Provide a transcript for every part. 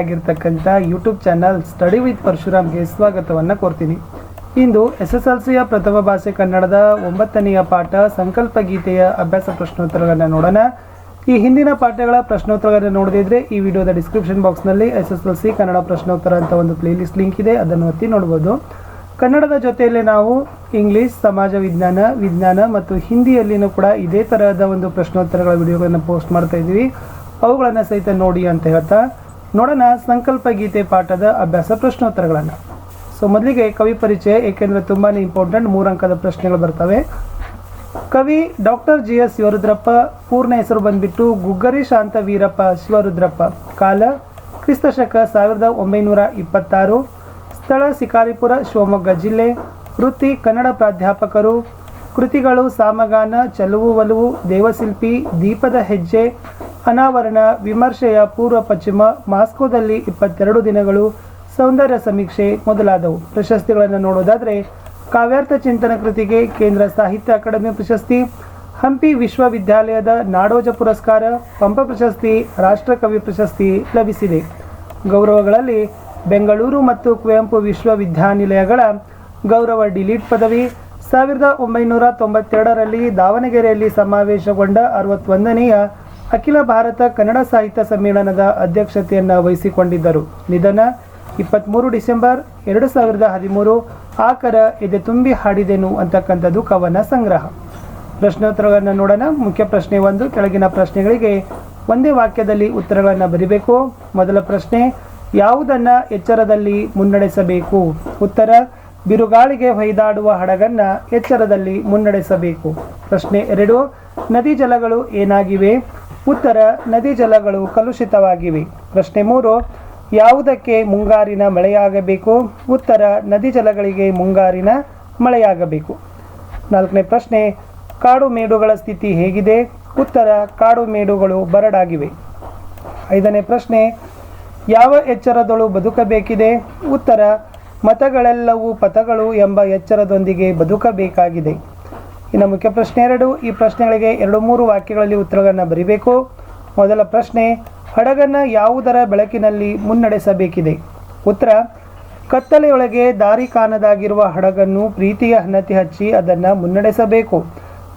ಆಗಿರ್ತಕ್ಕಂಥ YouTube channel study with ಪರಶುರಾಮ್ಗೆ ಸ್ವಾಗತವನ್ನು ಕೋರ್ತೀನಿ. ಇಂದು ಎಸ್ ಎಸ್ ಎಲ್ ಸಿಯ ಪ್ರಥಮ ಭಾಷೆ ಕನ್ನಡದ ಒಂಬತ್ತನೆಯ ಪಾಠ ಸಂಕಲ್ಪ ಗೀತೆಯ ಅಭ್ಯಾಸ ಪ್ರಶ್ನೋತ್ತರಗಳನ್ನು ನೋಡೋಣ. ಈ ಹಿಂದಿನ ಪಾಠಗಳ ಪ್ರಶ್ನೋತ್ತರಗಳನ್ನು ನೋಡದಿದ್ರೆ ಈ ವಿಡಿಯೋದ ಡಿಸ್ಕ್ರಿಪ್ಷನ್ ಬಾಕ್ಸ್ನಲ್ಲಿ S S L C Kannada ಪ್ರಶ್ನೋತ್ತರ ಅಂತ ಒಂದು ಪ್ಲೇಲಿಸ್ಟ್ ಲಿಂಕ್ ಇದೆ, ಅದನ್ನು ಒತ್ತಿ ನೋಡ್ಬೋದು. ಕನ್ನಡದ ಜೊತೆಯಲ್ಲಿ ನಾವು ಇಂಗ್ಲೀಷ್ ಸಮಾಜ ವಿಜ್ಞಾನ ವಿಜ್ಞಾನ ಮತ್ತು ಹಿಂದಿಯಲ್ಲಿನೂ ಕೂಡ ಇದೇ ತರಹದ ಒಂದು ಪ್ರಶ್ನೋತ್ತರಗಳ ವಿಡಿಯೋಗಳನ್ನು ಪೋಸ್ಟ್ ಮಾಡ್ತಾ ಇದ್ದೀವಿ. ಅವುಗಳನ್ನು ಸಹಿತ ನೋಡಿ ಅಂತ ಹೇಳ್ತಾ ನೋಡೋಣ ಸಂಕಲ್ಪ ಗೀತೆ ಪಾಠದ ಅಭ್ಯಾಸ ಪ್ರಶ್ನೋತ್ತರಗಳನ್ನು. ಸೊ ಮೊದಲಿಗೆ ಕವಿ ಪರಿಚಯ, ಏಕೆಂದರೆ ತುಂಬಾ ಇಂಪಾರ್ಟೆಂಟ್ ಮೂರು ಅಂಕದ ಪ್ರಶ್ನೆಗಳು ಬರ್ತವೆ. ಕವಿ ಡಾಕ್ಟರ್ ಜಿ ಎಸ್ ಶಿವರುದ್ರಪ್ಪ, ಪೂರ್ಣ ಹೆಸರು ಬಂದ್ಬಿಟ್ಟು ಗುಗ್ಗರಿ ಶಾಂತ ವೀರಪ್ಪ ಶಿವರುದ್ರಪ್ಪ. ಕಾಲ, ಕ್ರಿಸ್ತಶಕ ಸಾವಿರದ ಒಂಬೈನೂರ ಇಪ್ಪತ್ತಾರು. ಸ್ಥಳ, ಶಿಕಾರಿಪುರ, ಶಿವಮೊಗ್ಗ ಜಿಲ್ಲೆ. ವೃತ್ತಿ, ಕನ್ನಡ ಪ್ರಾಧ್ಯಾಪಕರು. ಕೃತಿಗಳು, ಸಾಮಗಾನ, ಚಲುವು, ಒಲುವು, ದೇವಶಿಲ್ಪಿ, ದೀಪದ ಹೆಜ್ಜೆ. ಅನಾವರಣ ವಿಮರ್ಶೆಯ ಪೂರ್ವ ಪಶ್ಚಿಮ ಮಾಸ್ಕೋದಲ್ಲಿ ಇಪ್ಪತ್ತೆರಡು ದಿನಗಳು ಸೌಂದರ್ಯ ಸಮೀಕ್ಷೆ ಮೊದಲಾದವು. ಪ್ರಶಸ್ತಿಗಳನ್ನು ನೋಡೋದಾದರೆ ಕಾವ್ಯಾರ್ಥ ಚಿಂತನ ಕೃತಿಗೆ ಕೇಂದ್ರ ಸಾಹಿತ್ಯ ಅಕಾಡೆಮಿ ಪ್ರಶಸ್ತಿ, ಹಂಪಿ ವಿಶ್ವವಿದ್ಯಾಲಯದ ನಾಡೋಜ ಪುರಸ್ಕಾರ, ಪಂಪ ಪ್ರಶಸ್ತಿ, ರಾಷ್ಟ್ರಕವಿ ಪ್ರಶಸ್ತಿ ಲಭಿಸಿದೆ. ಗೌರವಗಳಲ್ಲಿ ಬೆಂಗಳೂರು ಮತ್ತು ಕುವೆಂಪು ವಿಶ್ವವಿದ್ಯಾನಿಲಯಗಳ ಗೌರವ ಡಿಲೀಟ್ ಪದವಿ, ಸಾವಿರದ ಒಂಬೈನೂರ ತೊಂಬತ್ತೆರಡರಲ್ಲಿ ದಾವಣಗೆರೆಯಲ್ಲಿ ಸಮಾವೇಶಗೊಂಡ ಅರವತ್ತೊಂದನೆಯ ಅಖಿಲ ಭಾರತ ಕನ್ನಡ ಸಾಹಿತ್ಯ ಸಮ್ಮೇಳನದ ಅಧ್ಯಕ್ಷತೆಯನ್ನು ವಹಿಸಿಕೊಂಡಿದ್ದರು. ನಿಧನ ಇಪ್ಪತ್ತ್ಮೂರು ಡಿಸೆಂಬರ್ ಎರಡು ಸಾವಿರದ ಹದಿಮೂರು ಆಕರ ಎದೆ ತುಂಬಿ ಹಾಡಿದೆನು ಅಂತಕ್ಕಂಥದ್ದು ಕವನ ಸಂಗ್ರಹ. ಪ್ರಶ್ನೋತ್ತರಗಳನ್ನು ನೋಡೋಣ. ಮುಖ್ಯ ಪ್ರಶ್ನೆ ಒಂದು, ಕೆಳಗಿನ ಪ್ರಶ್ನೆಗಳಿಗೆ ಒಂದೇ ವಾಕ್ಯದಲ್ಲಿ ಉತ್ತರಗಳನ್ನು ಬರೀಬೇಕು. ಮೊದಲ ಪ್ರಶ್ನೆ, ಯಾವುದನ್ನು ಎಚ್ಚರದಲ್ಲಿ ಮುನ್ನಡೆಸಬೇಕು? ಉತ್ತರ, ಬಿರುಗಾಳಿಗೆ ಹೊಯ್ದಾಡುವ ಹಡಗನ್ನು ಎಚ್ಚರದಲ್ಲಿ ಮುನ್ನಡೆಸಬೇಕು. ಪ್ರಶ್ನೆ ಎರಡು, ನದಿ ಜಲಗಳು ಏನಾಗಿವೆ? ಉತ್ತರ ನದಿ ಜಲಗಳು ಕಲುಷಿತವಾಗಿವೆ. ಪ್ರಶ್ನೆ ಮೂರು, ಯಾವುದಕ್ಕೆ ಮುಂಗಾರಿನ ಮಳೆಯಾಗಬೇಕು? ಉತ್ತರ ನದಿ ಜಲಗಳಿಗೆ ಮುಂಗಾರಿನ ಮಳೆಯಾಗಬೇಕು. ನಾಲ್ಕನೇ ಪ್ರಶ್ನೆ, ಕಾಡು ಮೇಡುಗಳ ಸ್ಥಿತಿ ಹೇಗಿದೆ? ಉತ್ತರ, ಕಾಡು ಮೇಡುಗಳು ಬರಡಾಗಿವೆ. ಐದನೇ ಪ್ರಶ್ನೆ, ಯಾವ ಎಚ್ಚರದಳು ಬದುಕಬೇಕಿದೆ? ಉತ್ತರ, ಮತಗಳೆಲ್ಲವೂ ಪಥಗಳು ಎಂಬ ಎಚ್ಚರದೊಂದಿಗೆ ಬದುಕಬೇಕಾಗಿದೆ. ಇನ್ನು ಮುಖ್ಯ ಪ್ರಶ್ನೆ ಎರಡು. ಈ ಪ್ರಶ್ನೆಗಳಿಗೆ ಎರಡು ಮೂರು ವಾಕ್ಯಗಳಲ್ಲಿ ಉತ್ತರಗಳನ್ನು ಬರೀಬೇಕು. ಮೊದಲ ಪ್ರಶ್ನೆ, ಹಡಗನ್ನು ಯಾವುದರ ಬೆಳಕಿನಲ್ಲಿ ಮುನ್ನಡೆಸಬೇಕಿದೆ? ಉತ್ತರ, ಕತ್ತಲೆಯೊಳಗೆ ದಾರಿ ಕಾಣದಾಗಿರುವ ಹಡಗನ್ನು ಪ್ರೀತಿಯ ಹನ್ನತಿ ಹಚ್ಚಿ ಅದನ್ನು ಮುನ್ನಡೆಸಬೇಕು.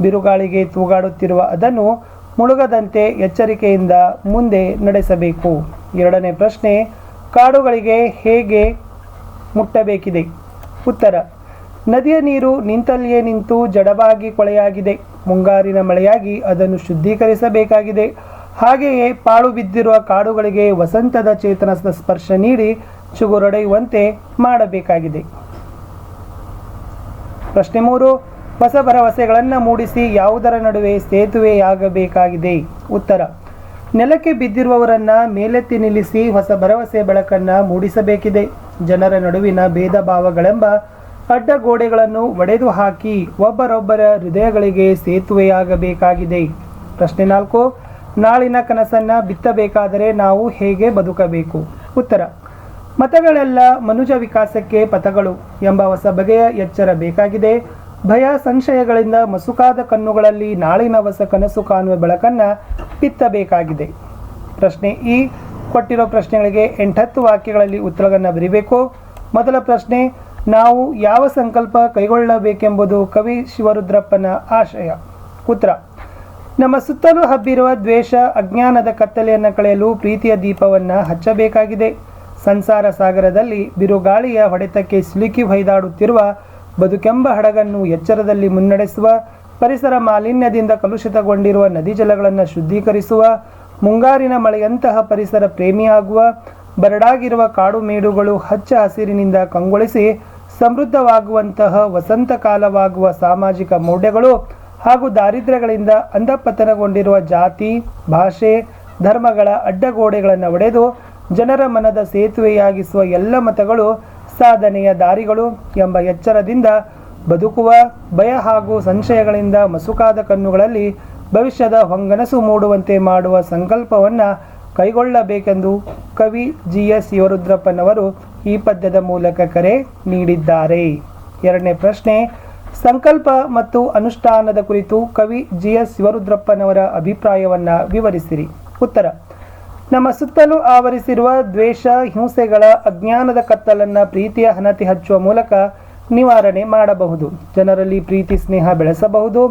ಬಿರುಗಾಳಿಗೆ ತೂಗಾಡುತ್ತಿರುವ ಅದನ್ನು ಮುಳುಗದಂತೆ ಎಚ್ಚರಿಕೆಯಿಂದ ಮುಂದೆ ನಡೆಸಬೇಕು. ಎರಡನೇ ಪ್ರಶ್ನೆ, ಕಾಡುಗಳಿಗೆ ಹೇಗೆ ಮುಟ್ಟಬೇಕಿದೆ? ಉತ್ತರ ನದಿಯ ನೀರು ನಿಂತಲ್ಲಿಯೇ ನಿಂತು ಜಡವಾಗಿ ಕೊಳೆಯಾಗಿದೆ. ಮುಂಗಾರಿನ ಮಳೆಯಾಗಿ ಅದನ್ನು ಶುದ್ಧೀಕರಿಸಬೇಕಾಗಿದೆ. ಹಾಗೆಯೇ ಪಾಳು ಬಿದ್ದಿರುವ ಕಾಡುಗಳಿಗೆ ವಸಂತದ ಚೇತನದ ಸ್ಪರ್ಶ ನೀಡಿ ಚುಗುರೊಡೆಯುವಂತೆ ಮಾಡಬೇಕಾಗಿದೆ. ಪ್ರಶ್ನೆ ಮೂರು, ಹೊಸ ಭರವಸೆಗಳನ್ನು ಮೂಡಿಸಿ ಯಾವುದರ ನಡುವೆ ಸೇತುವೆಯಾಗಬೇಕಾಗಿದೆ? ಉತ್ತರ, ನೆಲಕ್ಕೆ ಬಿದ್ದಿರುವವರನ್ನ ಮೇಲೆತ್ತಿ ನಿಲ್ಲಿಸಿ ಹೊಸ ಭರವಸೆ ಬೆಳಕನ್ನು ಮೂಡಿಸಬೇಕಿದೆ. ಜನರ ನಡುವಿನ ಭೇದ ಭಾವಗಳೆಂಬ ಅಡ್ಡ ಗೋಡೆಗಳನ್ನು ಒಡೆದು ಹಾಕಿ ಒಬ್ಬರೊಬ್ಬರ ಹೃದಯಗಳಿಗೆ ಸೇತುವೆಯಾಗಬೇಕಾಗಿದೆ. ಪ್ರಶ್ನೆ ನಾಲ್ಕು, ನಾಳಿನ ಕನಸನ್ನು ಬಿತ್ತಬೇಕಾದರೆ ನಾವು ಹೇಗೆ ಬದುಕಬೇಕು? ಉತ್ತರ, ಮತಗಳೆಲ್ಲ ಮನುಜ ವಿಕಾಸಕ್ಕೆ ಪಥಗಳು ಎಂಬ ಹೊಸ ಬಗೆಯ ಎಚ್ಚರ ಬೇಕಾಗಿದೆ. ಭಯ ಸಂಶಯಗಳಿಂದ ಮಸುಕಾದ ಕಣ್ಣುಗಳಲ್ಲಿ ನಾಳಿನ ಹೊಸ ಕನಸು ಕಾಣುವ ಬೆಳಕನ್ನು ಬಿತ್ತಬೇಕಾಗಿದೆ. ಪ್ರಶ್ನೆ ಈ ಕೊಟ್ಟಿರೋ ಪ್ರಶ್ನೆಗಳಿಗೆ ಎಂಟತ್ತು ವಾಕ್ಯಗಳಲ್ಲಿ ಉತ್ತರಗಳನ್ನು ಬರೀಬೇಕು. ಮೊದಲ ಪ್ರಶ್ನೆ ನಾವು ಯಾವ ಸಂಕಲ್ಪ ಕೈಗೊಳ್ಳಬೇಕೆಂಬುದು ಕವಿ ಶಿವರುದ್ರಪ್ಪನ ಆಶಯ. ಉತ್ತರ. ನಮ್ಮ ಸುತ್ತಲೂ ಹಬ್ಬಿರುವ ದ್ವೇಷ, ಅಜ್ಞಾನದ ಕತ್ತಲೆಯನ್ನು ಕಳೆಯಲು ಪ್ರೀತಿಯ ದೀಪವನ್ನು ಹಚ್ಚಬೇಕಾಗಿದೆ. ಸಂಸಾರ ಸಾಗರದಲ್ಲಿ ಬಿರುಗಾಳಿಯ ಹೊಡೆತಕ್ಕೆ ಸಿಲುಕಿ ಹೊಯ್ದಾಡುತ್ತಿರುವ ಬದುಕೆಂಬ ಹಡಗನ್ನು ಎಚ್ಚರದಲ್ಲಿ ಮುನ್ನಡೆಸುವ, ಪರಿಸರ ಮಾಲಿನ್ಯದಿಂದ ಕಲುಷಿತಗೊಂಡಿರುವ ನದಿ ಜಲಗಳನ್ನು ಶುದ್ಧೀಕರಿಸುವ, ಮುಂಗಾರಿನ ಮಳೆಯಂತಹ ಪರಿಸರ ಪ್ರೇಮಿಯಾಗುವ, ಬರಡಾಗಿರುವ ಕಾಡು ಮೇಡುಗಳು ಹಚ್ಚ ಹಸಿರಿನಿಂದ ಕಂಗೊಳಿಸಿ ಸಮೃದ್ಧವಾಗುವಂತಹ ವಸಂತ ಕಾಲವಾಗುವ ಸಾಮಾಜಿಕ ಮೌಢ್ಯಗಳು ಹಾಗೂ ದಾರಿದ್ರ್ಯಗಳಿಂದ ಅಂಧಪತನಗೊಂಡಿರುವ ಜಾತಿ, ಭಾಷೆ, ಧರ್ಮಗಳ ಅಡ್ಡಗೋಡೆಗಳನ್ನು ಒಡೆದು ಜನರ ಮನದ ಸೇತುವೆಯಾಗಿಸುವ ಎಲ್ಲ ಮತಗಳು ಸಾಧನೆಯ ದಾರಿಗಳು ಎಂಬ ಎಚ್ಚರದಿಂದ ಬದುಕುವ ಭಯ ಹಾಗೂ ಸಂಶಯಗಳಿಂದ ಮಸುಕಾದ ಕಣ್ಣುಗಳಲ್ಲಿ ಭವಿಷ್ಯದ ಹೊಂಗನಸು ಮೂಡುವಂತೆ ಮಾಡುವ ಸಂಕಲ್ಪವನ್ನು ಕೈಗೊಳ್ಳಬೇಕೆಂದು ಕವಿ ಜಿ ಎಸ್ ಶಿವರುದ್ರಪ್ಪನವರು ಈ ಪದ್ಯದ ಮೂಲಕ ಕರೆ ನೀಡಿದ್ದಾರೆ. ಎರಡನೇ ಪ್ರಶ್ನೆ, ಸಂಕಲ್ಪ ಮತ್ತು ಅನುಷ್ಠಾನದ ಕುರಿತು ಕವಿ ಜಿ ಎಸ್ ಶಿವರುದ್ರಪ್ಪನವರ ಅಭಿಪ್ರಾಯವನ್ನು ವಿವರಿಸಿರಿ. ಉತ್ತರ, ನಮ್ಮ ಸುತ್ತಲೂ ಆವರಿಸಿರುವ ದ್ವೇಷ, ಹಿಂಸೆಗಳ ಅಜ್ಞಾನದ ಕತ್ತಲನ್ನು ಪ್ರೀತಿಯ ಹನತಿ ಹಚ್ಚುವ ಮೂಲಕ ನಿವಾರಣೆ ಮಾಡಬಹುದು. ಜನರಲ್ಲಿ ಪ್ರೀತಿ, ಸ್ನೇಹ ಬೆಳೆಸಬಹುದು.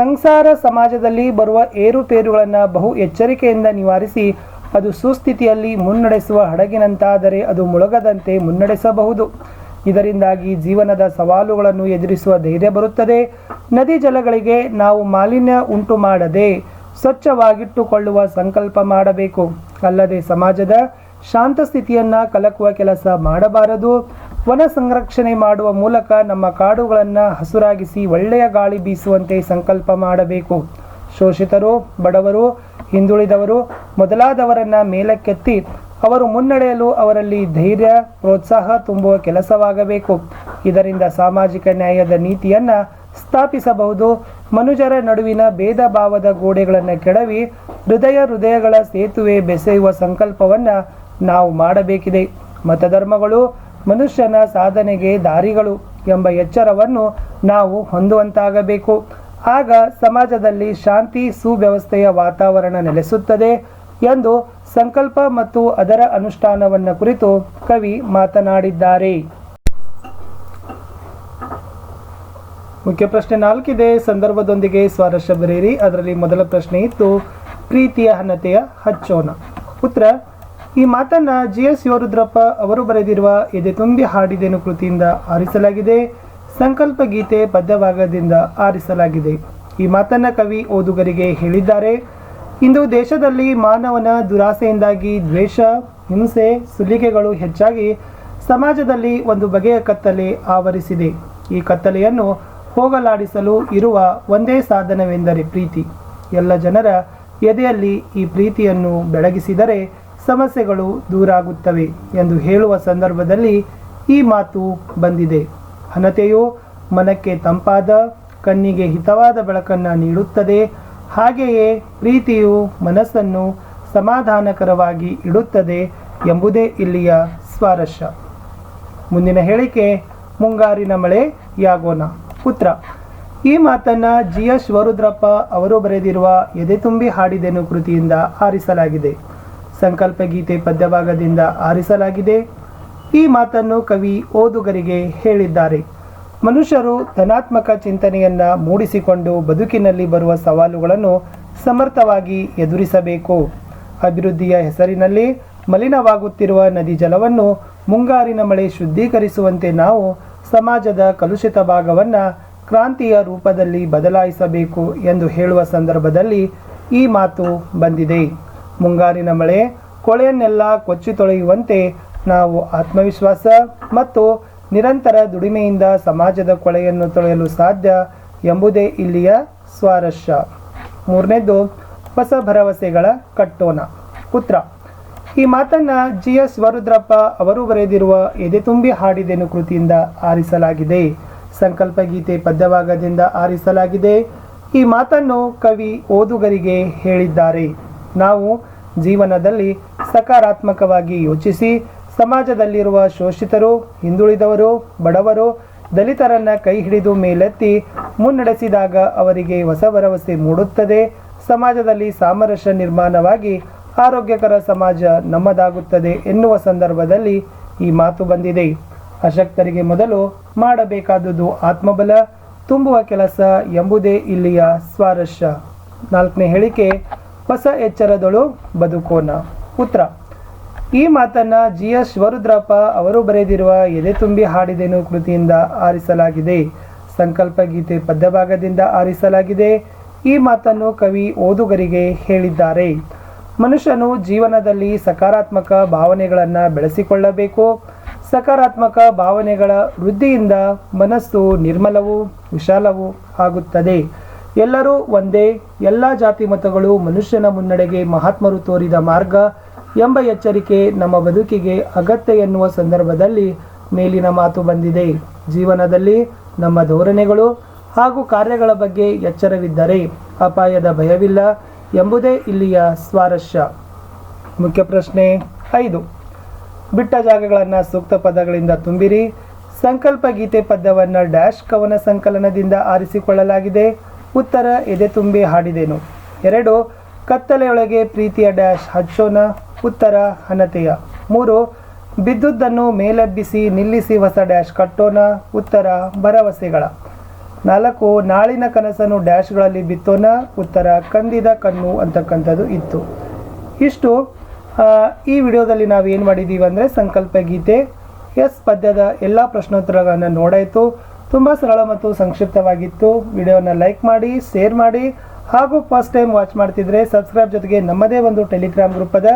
ಸಂಸಾರ ಸಮಾಜದಲ್ಲಿ ಬರುವ ಏರುಪೇರುಗಳನ್ನು ಬಹು ಎಚ್ಚರಿಕೆಯಿಂದ ನಿವಾರಿಸಿ ಅದು ಸುಸ್ಥಿತಿಯಲ್ಲಿ ಮುನ್ನಡೆಸುವ ಹಡಗಿನಂತಾದರೆ ಅದು ಮುಳುಗದಂತೆ ಮುನ್ನಡೆಸಬಹುದು. ಇದರಿಂದಾಗಿ ಜೀವನದ ಸವಾಲುಗಳನ್ನು ಎದುರಿಸುವ ಧೈರ್ಯ ಬರುತ್ತದೆ. ನದಿ ಜಲಗಳಿಗೆ ನಾವು ಮಾಲಿನ್ಯ ಉಂಟು ಮಾಡದೆ ಸ್ವಚ್ಛವಾಗಿಟ್ಟುಕೊಳ್ಳುವ ಸಂಕಲ್ಪ ಮಾಡಬೇಕು. ಅಲ್ಲದೆ ಸಮಾಜದ ಶಾಂತ ಸ್ಥಿತಿಯನ್ನ ಕಲಕುವ ಕೆಲಸ ಮಾಡಬಾರದು. ವನ ಸಂರಕ್ಷಣೆ ಮಾಡುವ ಮೂಲಕ ನಮ್ಮ ಕಾಡುಗಳನ್ನು ಹಸುರಾಗಿಸಿ ಒಳ್ಳೆಯ ಗಾಳಿ ಬೀಸುವಂತೆ ಸಂಕಲ್ಪ ಮಾಡಬೇಕು. ಶೋಷಿತರು, ಬಡವರು, ಹಿಂದುಳಿದವರು ಮೊದಲಾದವರನ್ನ ಮೇಲಕ್ಕೆತ್ತಿ ಅವರು ಮುನ್ನಡೆಯಲು ಅವರಲ್ಲಿ ಧೈರ್ಯ, ಪ್ರೋತ್ಸಾಹ ತುಂಬುವ ಕೆಲಸವಾಗಬೇಕು. ಇದರಿಂದ ಸಾಮಾಜಿಕ ನ್ಯಾಯದ ನೀತಿಯನ್ನ ಸ್ಥಾಪಿಸಬಹುದು. ಮನುಜರ ನಡುವಿನ ಭೇದ ಭಾವದ ಗೋಡೆಗಳನ್ನು ಕೆಡವಿ ಹೃದಯ ಹೃದಯಗಳ ಸೇತುವೆ ಬೆಸೆಯುವ ಸಂಕಲ್ಪವನ್ನ ನಾವು ಮಾಡಬೇಕಿದೆ. ಮತಧರ್ಮಗಳು ಮನುಷ್ಯನ ಸಾಧನೆಗೆ ದಾರಿಗಳು ಎಂಬ ಎಚ್ಚರವನ್ನು ನಾವು ಹೊಂದುವಂತಾಗಬೇಕು. ಆಗ ಸಮಾಜದಲ್ಲಿ ಶಾಂತಿ, ಸುವ್ಯವಸ್ಥೆಯ ವಾತಾವರಣ ನೆಲೆಸುತ್ತದೆ ಎಂದು ಸಂಕಲ್ಪ ಮತ್ತು ಅದರ ಅನುಷ್ಠಾನವನ್ನು ಕುರಿತು ಕವಿ ಮಾತನಾಡಿದ್ದಾರೆ. ಮುಖ್ಯ ಪ್ರಶ್ನೆ ನಾಲ್ಕಿದೆ. ಸಂದರ್ಭದೊಂದಿಗೆ ಸ್ವಾರಸ್ಯ ಬರೆಯಿರಿ. ಅದರಲ್ಲಿ ಮೊದಲ ಪ್ರಶ್ನೆ ಇತ್ತು, ಪ್ರೀತಿಯ ಹಣತೆಯ ಹಚ್ಚೋಣ. ಉತ್ತರ, ಈ ಮಾತನ್ನ ಜಿ ಎಸ್ ಯೋರುದ್ರಪ್ಪ ಅವರು ಬರೆದಿರುವ ಎದೆ ತುಂಬಿ ಹಾಡಿದೆನು ಕೃತಿಯಿಂದ ಆರಿಸಲಾಗಿದೆ. ಸಂಕಲ್ಪ ಗೀತೆ ಪದ್ಯಭಾಗದಿಂದ ಆರಿಸಲಾಗಿದೆ. ಈ ಮಾತನ್ನ ಕವಿ ಓದುಗರಿಗೆ ಹೇಳಿದ್ದಾರೆ. ಇಂದು ದೇಶದಲ್ಲಿ ಮಾನವನ ದುರಾಸೆಯಿಂದಾಗಿ ದ್ವೇಷ, ಹಿಂಸೆ, ಸುಲಿಗೆಗಳು ಹೆಚ್ಚಾಗಿ ಸಮಾಜದಲ್ಲಿ ಒಂದು ಬಗೆಯ ಕತ್ತಲೆ ಆವರಿಸಿದೆ. ಈ ಕತ್ತಲೆಯನ್ನು ಹೋಗಲಾಡಿಸಲು ಇರುವ ಒಂದೇ ಸಾಧನವೆಂದರೆ ಪ್ರೀತಿ. ಎಲ್ಲ ಜನರ ಎದೆಯಲ್ಲಿ ಈ ಪ್ರೀತಿಯನ್ನು ಬೆಳಗಿಸಿದರೆ ಸಮಸ್ಯೆಗಳು ದೂರಾಗುತ್ತವೆ ಎಂದು ಹೇಳುವ ಸಂದರ್ಭದಲ್ಲಿ ಈ ಮಾತು ಬಂದಿದೆ. ಹಣತೆಯು ಮನಕ್ಕೆ ತಂಪಾದ, ಕಣ್ಣಿಗೆ ಹಿತವಾದ ಬೆಳಕನ್ನು ನೀಡುತ್ತದೆ. ಹಾಗೆಯೇ ಪ್ರೀತಿಯು ಮನಸ್ಸನ್ನು ಸಮಾಧಾನಕರವಾಗಿ ಇಡುತ್ತದೆ ಎಂಬುದೇ ಇಲ್ಲಿಯ ಸ್ವಾರಸ್ಯ. ಮುಂದಿನ ಹೇಳಿಕೆ, ಮುಂಗಾರಿನ ಮಳೆ ಯಾಗೋನ. ಪುತ್ರ, ಈ ಮಾತನ್ನ ಜಿ ಎಸ್ ವರುದ್ರಪ್ಪ ಅವರು ಬರೆದಿರುವ ಎದೆ ತುಂಬಿ ಹಾಡಿದೆನು ಕೃತಿಯಿಂದ ಆರಿಸಲಾಗಿದೆ. ಸಂಕಲ್ಪ ಗೀತೆ ಪದ್ಯಭಾಗದಿಂದ ಆರಿಸಲಾಗಿದೆ. ಈ ಮಾತನ್ನು ಕವಿ ಓದುಗರಿಗೆ ಹೇಳಿದ್ದಾರೆ. ಮನುಷ್ಯರು ಧನಾತ್ಮಕ ಚಿಂತನೆಯನ್ನ ಮೂಡಿಸಿಕೊಂಡು ಬದುಕಿನಲ್ಲಿ ಬರುವ ಸವಾಲುಗಳನ್ನು ಸಮರ್ಥವಾಗಿ ಎದುರಿಸಬೇಕು. ಅಭಿವೃದ್ಧಿಯ ಹೆಸರಿನಲ್ಲಿ ಮಲಿನವಾಗುತ್ತಿರುವ ನದಿ ಜಲವನ್ನು ಮುಂಗಾರಿನ ಮಳೆ ಶುದ್ಧೀಕರಿಸುವಂತೆ ನಾವು ಸಮಾಜದ ಕಲುಷಿತ ಭಾಗವನ್ನು ಕ್ರಾಂತಿಯ ರೂಪದಲ್ಲಿ ಬದಲಾಯಿಸಬೇಕು ಎಂದು ಹೇಳುವ ಸಂದರ್ಭದಲ್ಲಿ ಈ ಮಾತು ಬಂದಿದೆ. ಮುಂಗಾರಿನ ಮಳೆ ಕೊಳೆಯನ್ನೆಲ್ಲ ಕೊಚ್ಚಿ ತೊಳೆಯುವಂತೆ ನಾವು ಆತ್ಮವಿಶ್ವಾಸ ಮತ್ತು ನಿರಂತರ ದುಡಿಮೆಯಿಂದ ಸಮಾಜದ ಕೊಳೆಯನ್ನು ತೊಳೆಯಲು ಸಾಧ್ಯ ಎಂಬುದೇ ಇಲ್ಲಿಯ ಸ್ವಾರಸ್ಯ. ಮೂರನೇದು, ಹೊಸ ಭರವಸೆಗಳ ಕಟ್ಟೋಣ ಪುತ್ರ, ಈ ಮಾತನ್ನ ಜಿ ಎಸ್ ವರುದ್ರಪ್ಪ ಅವರು ಬರೆದಿರುವ ಎದೆ ತುಂಬಿ ಹಾಡಿದೆನು ಕೃತಿಯಿಂದ ಆರಿಸಲಾಗಿದೆ. ಸಂಕಲ್ಪ ಗೀತೆ ಪದ್ಯಭಾಗದಿಂದ ಆರಿಸಲಾಗಿದೆ. ಈ ಮಾತನ್ನು ಕವಿ ಓದುಗರಿಗೆ ಹೇಳಿದ್ದಾರೆ. ನಾವು ಜೀವನದಲ್ಲಿ ಸಕಾರಾತ್ಮಕವಾಗಿ ಯೋಚಿಸಿ ಸಮಾಜದಲ್ಲಿರುವ ಶೋಷಿತರು, ಹಿಂದುಳಿದವರು, ಬಡವರು ದಲಿತರನ್ನ ಕೈ ಹಿಡಿದು ಮೇಲೆತ್ತಿ ಮುನ್ನಡೆಸಿದಾಗ ಅವರಿಗೆ ಹೊಸ ಭರವಸೆ ಮೂಡುತ್ತದೆ. ಸಮಾಜದಲ್ಲಿ ಸಾಮರಸ್ಯ ನಿರ್ಮಾಣವಾಗಿ ಆರೋಗ್ಯಕರ ಸಮಾಜ ನಮ್ಮದಾಗುತ್ತದೆ ಎನ್ನುವ ಸಂದರ್ಭದಲ್ಲಿ ಈ ಮಾತು ಬಂದಿದೆ. ಅಶಕ್ತರಿಗೆ ಮೊದಲು ಮಾಡಬೇಕಾದುದು ಆತ್ಮಬಲ, ತುಂಬುವ ಕೆಲಸ ಎಂಬುದೇ ಇಲ್ಲಿಯ ಸ್ವಾರಸ್ಯ. ನಾಲ್ಕನೇ ಹೇಳಿಕೆ, ಹೊಸ ಎಚ್ಚರದಳು ಬದುಕೋಣ. ಉತ್ತರ. ಈ ಮಾತನ್ನ ಜಿ ಎಸ್ ವರುದ್ರಪ್ಪ ಅವರು ಬರೆದಿರುವ ಎದೆ ತುಂಬಿ ಹಾಡಿದೆನು ಕೃತಿಯಿಂದ ಆರಿಸಲಾಗಿದೆ. ಸಂಕಲ್ಪ ಗೀತೆ ಪದ್ಯಭಾಗದಿಂದ ಆರಿಸಲಾಗಿದೆ. ಈ ಮಾತನ್ನು ಕವಿ ಓದುಗರಿಗೆ ಹೇಳಿದ್ದಾರೆ. ಮನುಷ್ಯನು ಜೀವನದಲ್ಲಿ ಸಕಾರಾತ್ಮಕ ಭಾವನೆಗಳನ್ನು ಬೆಳೆಸಿಕೊಳ್ಳಬೇಕು. ಸಕಾರಾತ್ಮಕ ಭಾವನೆಗಳ ವೃದ್ಧಿಯಿಂದ ಮನಸ್ಸು ನಿರ್ಮಲವೂ ವಿಶಾಲವೂ ಆಗುತ್ತದೆ. ಎಲ್ಲರೂ ಒಂದೇ, ಎಲ್ಲ ಜಾತಿ ಮತಗಳು ಮನುಷ್ಯನ ಮುನ್ನಡೆಗೆ ಮಹಾತ್ಮರು ತೋರಿದ ಮಾರ್ಗ. ಎಂಬ ಎಚ್ಚರಿಕೆ ನಮ್ಮ ಬದುಕಿಗೆ ಅಗತ್ಯ ಎನ್ನುವ ಸಂದರ್ಭದಲ್ಲಿ ಮೇಲಿನ ಮಾತು ಬಂದಿದೆ. ಜೀವನದಲ್ಲಿ ನಮ್ಮ ಧೋರಣೆಗಳು ಹಾಗೂ ಕಾರ್ಯಗಳ ಬಗ್ಗೆ ಎಚ್ಚರವಿದ್ದರೆ ಅಪಾಯದ ಭಯವಿಲ್ಲ ಎಂಬುದೇ ಇಲ್ಲಿಯ ಸ್ವಾರಸ್ಯ. ಮುಖ್ಯ ಪ್ರಶ್ನೆ ಐದು. ಬಿಟ್ಟ ಜಾಗಗಳನ್ನು ಸೂಕ್ತ ಪದಗಳಿಂದ ತುಂಬಿರಿ. ಸಂಕಲ್ಪ ಗೀತೆ ಪದ್ಯವನ್ನು ಡ್ಯಾಶ್ ಕವನ ಸಂಕಲನದಿಂದ ಆರಿಸಿಕೊಳ್ಳಲಾಗಿದೆ. ಉತ್ತರ ಎದೆ ತುಂಬಿ ಹಾಡಿದೆನು. ಎರಡು, ಕತ್ತಲೆಯೊಳಗೆ ಪ್ರೀತಿಯ ಡ್ಯಾಶ್ ಹಚ್ಚೋಣ ಉತ್ತರ ಹಣತೆಯ ಮೂರು ಬಿದ್ದುದನ್ನು ಮೇಲೆಬ್ಬಿಸಿ ನಿಲ್ಲಿಸಿ ಹೊಸ ಡ್ಯಾಶ್ ಕಟ್ಟೋಣ, ಉತ್ತರ ಭರವಸೆಗಳ. ನಾಲ್ಕು, ನಾಳಿನ ಕನಸನ್ನು ಡ್ಯಾಶ್ಗಳಲ್ಲಿ ಬಿತ್ತೋಣ, ಉತ್ತರ ಕಂದಿದ ಕಣ್ಣು ಅಂತಕ್ಕಂಥದ್ದು ಇತ್ತು. ಇಷ್ಟು. ಈ ವಿಡಿಯೋದಲ್ಲಿ ನಾವು ಏನು ಮಾಡಿದ್ದೀವಿ ಅಂದರೆ ಸಂಕಲ್ಪ ಗೀತೆ, ಎಸ್ ಪದ್ಯದ ಎಲ್ಲ ಪ್ರಶ್ನೋತ್ತರಗಳನ್ನು ನೋಡಾಯಿತು. ತುಂಬ ಸರಳ ಮತ್ತು ಸಂಕ್ಷಿಪ್ತವಾಗಿತ್ತು. ವಿಡಿಯೋನ ಲೈಕ್ ಮಾಡಿ, ಶೇರ್ ಮಾಡಿ, ಹಾಗೂ ಫಸ್ಟ್ ಟೈಮ್ ವಾಚ್ ಮಾಡ್ತಿದ್ರೆ ಸಬ್ಸ್ಕ್ರೈಬ್ ಜೊತೆಗೆ ನಮ್ಮದೇ ಒಂದು ಟೆಲಿಗ್ರಾಮ್ ಗ್ರೂಪ್ ಅದ